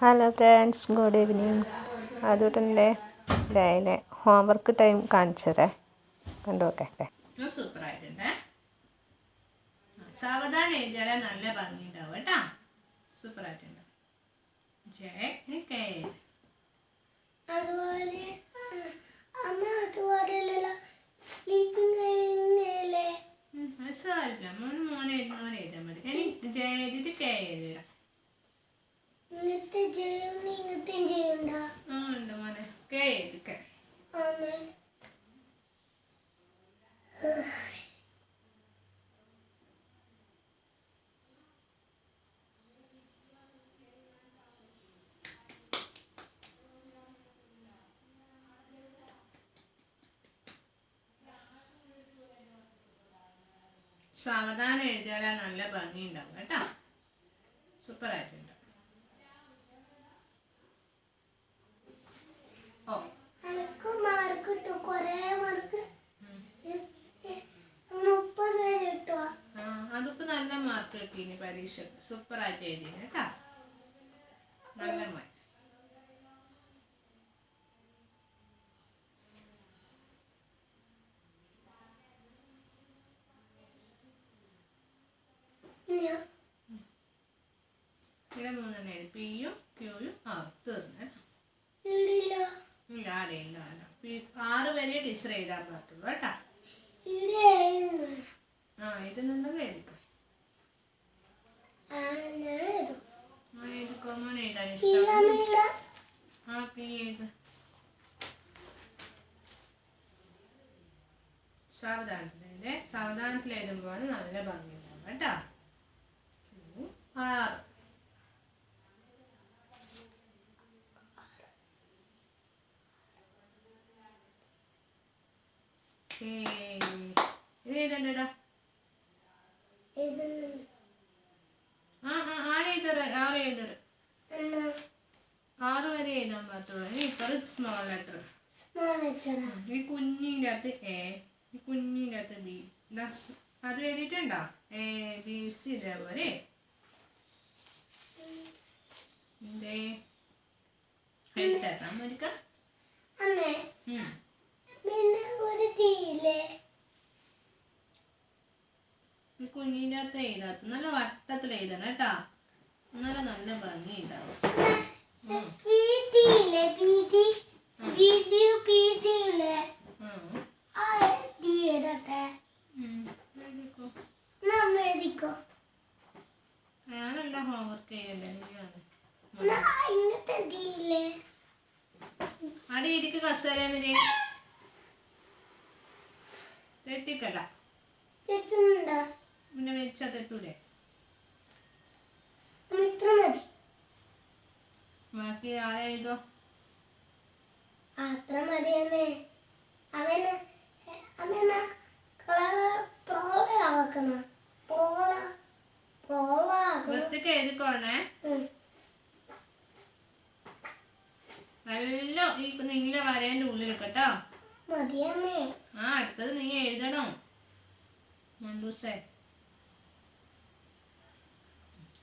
Hello friends good evening അതുകൊണ്ടെന്റെ രാവിലെ homework time കാണിച്ചതേ? കണ്ടു നോക്കട്ടെ സൂപ്പർ ആയിട്ടുണ്ട് സാവധാനം എഴുതിയാലേ നല്ല ഭംഗി ഉണ്ടാവും കേട്ടാ. സൂപ്പർ ആയിട്ടുണ്ട് ജയ കെ അതുപോലെ അമ്മ അതുപോലെയല്ല സ്ലീപ്പിംഗ് സാരില്ല മോൻ മോനെ മോനെ എഴുതാൻ മതി. ഇനി ജയ എഴുതിയിട്ട് കെ എഴുതിടാം ഇങ്ങനത്തെ ചെയ്യും ഇങ്ങനത്തെ ചെയ്യണ്ട ആ ഉണ്ട് മോനെ കെ എഴുതിക്കെ അമ്മ സാവധാനം എഴുതിയാലേ നല്ല ഭംഗി ഉണ്ടാവും കേട്ടാ? സൂപ്പർ ആയിട്ടുണ്ട് ഓ എനിക്ക് മാർക്ക് കിട്ടും. കുറേ മാർക്ക് മുപ്പത് വരെ കിട്ടുക ആ അതിപ്പോ നല്ല മാർക്ക് കിട്ടീനി പരീക്ഷ. സൂപ്പർ ആയിട്ട് എഴുതി കേട്ടാ. നല്ല മാർക്ക് ഇവിടെ മൂന്നെണ്ണം എഴുതി. പിയും ക്യൂയും ആ തീർന്നു ആടെ ഇല്ല ആറ് വരെ ടീച്ചർ എഴുതാൻ പറ്റുള്ളൂ കേട്ടാ. ആ ഇത് നിന്നെങ്കിൽ എഴുതിക്കോ. എഴുതിക്കോ മോൻ എഴുതാൻ ഇഷ്ടം ആ പി എഴുത്. സാവധാനത്തിലെ സാവധാനത്തിൽ എഴുതുമ്പോൾ നല്ല ഭംഗിയുണ്ടാവും കേട്ടോ. ആറ്. ഇത് എഴുതണ്ടടാ ആ ആ ആറ് എഴുതറ്? ആറ് എഴുതറ്? ആറ് വരെ എഴുതാൻ പറ്റുള്ളൂ ഇനി സ്മോൾ ലെറ്റർ ഈ കുഞ്ഞിന്റെ അകത്ത് എ ഈ കുഞ്ഞിന്റെ അകത്ത് ബി. അത് എഴുതിയിട്ടുണ്ടോ? എ ബി സി ഇതേപോലെ. എന്തേ? എഴുതേക്കാം മരിക്ക അമ്മേ പിന്നെ ഒരു തീയില്ലേ ഈ അകത്ത് എഴുതാത്ത നല്ല വട്ടത്തിൽ എഴുതണം കേട്ടാ. എന്നാലും നല്ല ഭംഗി ഉണ്ടാവും. ഞാനല്ല ഹോംവർക്ക് ചെയ്യണ്ടേ അവിടെ ഇരിക്ക് തെറ്റുന്നുണ്ടോ? പിന്നെ ഇത്ര മതി. ബാക്കി ആരെ എഴുതോ അത്ര മതി അമ്മേ. അവന് വൃത്തിക്ക് എഴുതിക്കോണേ നല്ല ഈ നീല വരേന്റെ ഉള്ളിൽ കേട്ടോ. ആ അടുത്തത് നീ എഴുതണം. മണ്ടൂസേ.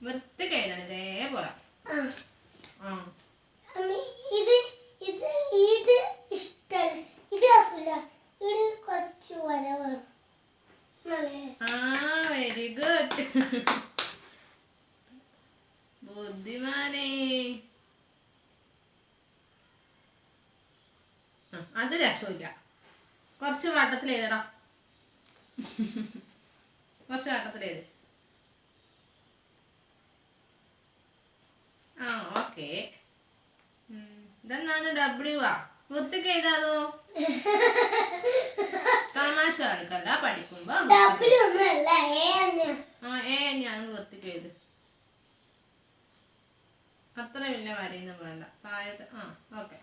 വൃത്തിക്ക് എഴുതണം ഇതേപോലെ. ഇത് ഇത് ഇത് ഇഷ്ടല്ല. ഇത് രസമില്ല ഇത് കുറച്ച് വര വേണം ആ വെരി ഗുഡ് ബുദ്ധിമാനേ. അത് രസമില്ല. കുറച്ച് വട്ടത്തിൽ എഴുതടാ കുറച്ച് വട്ടത്തിൽ എഴുതി ആ ഓക്കെ ഇതെന്നാണ് ഡബ്ല്യു ആ? വൃത്തിക്ക് എഴുതാതോ? തമാശ കളിക്കല്ല പഠിക്കുമ്പോ ആ ഏ ഞാൻ വൃത്തിക്ക് എഴുത്. അത്ര വലിയ വരയൊന്നും വേണ്ട. താഴോട്ട് ആ ഓക്കെ.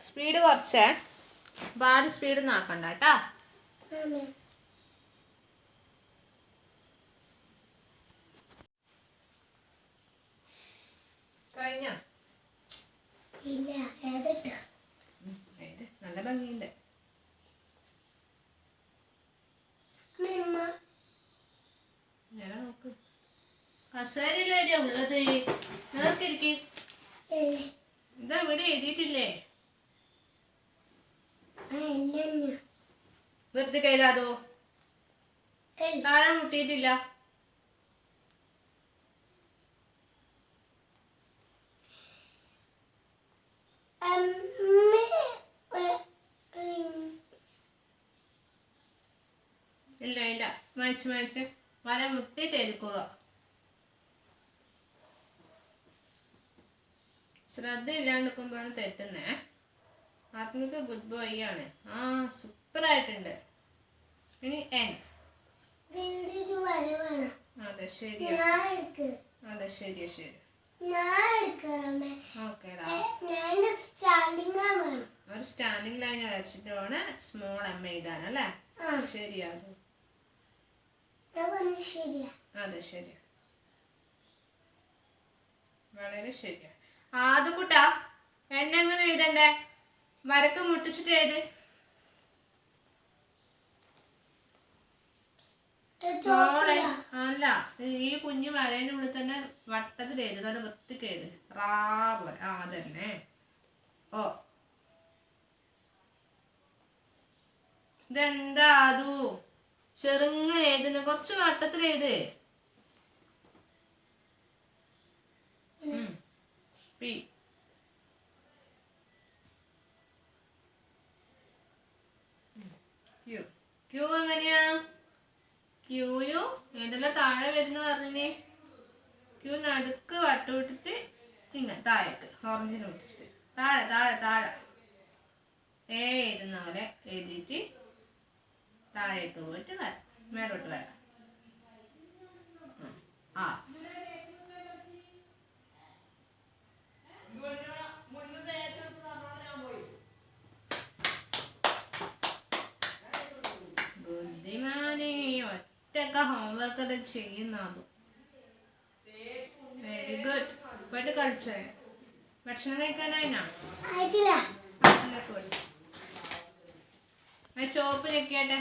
സ്പീഡ് കുറച്ചേ. ഒരുപാട് സ്പീഡ് നോക്കണ്ട കേട്ടോ? കഴിഞ്ഞ? ഇല്ല ഏതിട്ട് നല്ല ഭംഗിയുണ്ട്. ഉള്ളത്? നേർക്കിരിക്ക് ഇതാ ഇവിടെ എഴുതിയിട്ടില്ലേ? വെറുതെ ഏയ്, താഴെ മുട്ടിയിട്ടില്ല അമ്മ ഏ, ഉം, ഇല്ല ഇല്ല മാച്ച് മരിച്ച് വര മുട്ടിയിട്ട് എഴുതിക്കോളുക ശ്രദ്ധ ഇല്ലാണ്ടിരിക്കുമ്പോഴാണ് തെറ്റുന്നേ. ആത്മിക ഗുഡ് ബോയ് ആണ്. ആ സൂപ്പറായിട്ടുണ്ട്. ഇനി എൻ അതെ ശരി അതെ ശരി. ശരി ഒരു സ്റ്റാൻഡിങ് ലൈൻ വരച്ചിട്ട് വേണം സ്മോൾ എം എഴുതാൻ അല്ലേ? ആ. ശരിയാ അത് ശരിയാ. വളരെ ശരിയാ. ആദ്യ കുട്ടാ. എന്നെ എങ്ങനെ എഴുതണ്ടേ? വരക്ക് മുട്ടിച്ചിട്ട് എഴുത്. അല്ല ഈ കുഞ്ഞു വരേനുള്ളിൽ തന്നെ വട്ടത്തിൽ എഴുതി. നല്ല വൃത്തിക്ക് എഴുത്. റാ പോലെ. ആ അതന്നെ. ഓ. ഇതെന്താ അതു? ചെറുങ്ങനെ എഴുതുന്ന കുറച്ച് വട്ടത്തിൽ എഴുത്. പി. ക്യൂ. ക്യൂ എങ്ങനെയാ? ക്യൂയു? ഏതെല്ലാം താഴെ വരുന്ന പറഞ്ഞേ ക്യൂ നടുക്ക് വട്ടുവിട്ടിട്ട് ഇങ്ങനെ താഴേക്ക് ഓറഞ്ചിന് പിടിച്ചിട്ട് താഴെ താഴെ താഴെ. ഏ എഴുതുന്ന പോലെ എഴുതിയിട്ട് താഴേക്ക് പോയിട്ട് വരാം. മേലോട്ട് വരാം. ആ. ബുദ്ധിമാനെ ഒറ്റക്ക ഹോംവർക്ക് അത്. ചെയ്യുന്നത് വെരി ഗുഡ് പോയിട്ട് കളിച്ചേ? ഭക്ഷണം കഴിക്കാനായിനാ ചോപ്പ് ഞെക്കിയാട്ടെ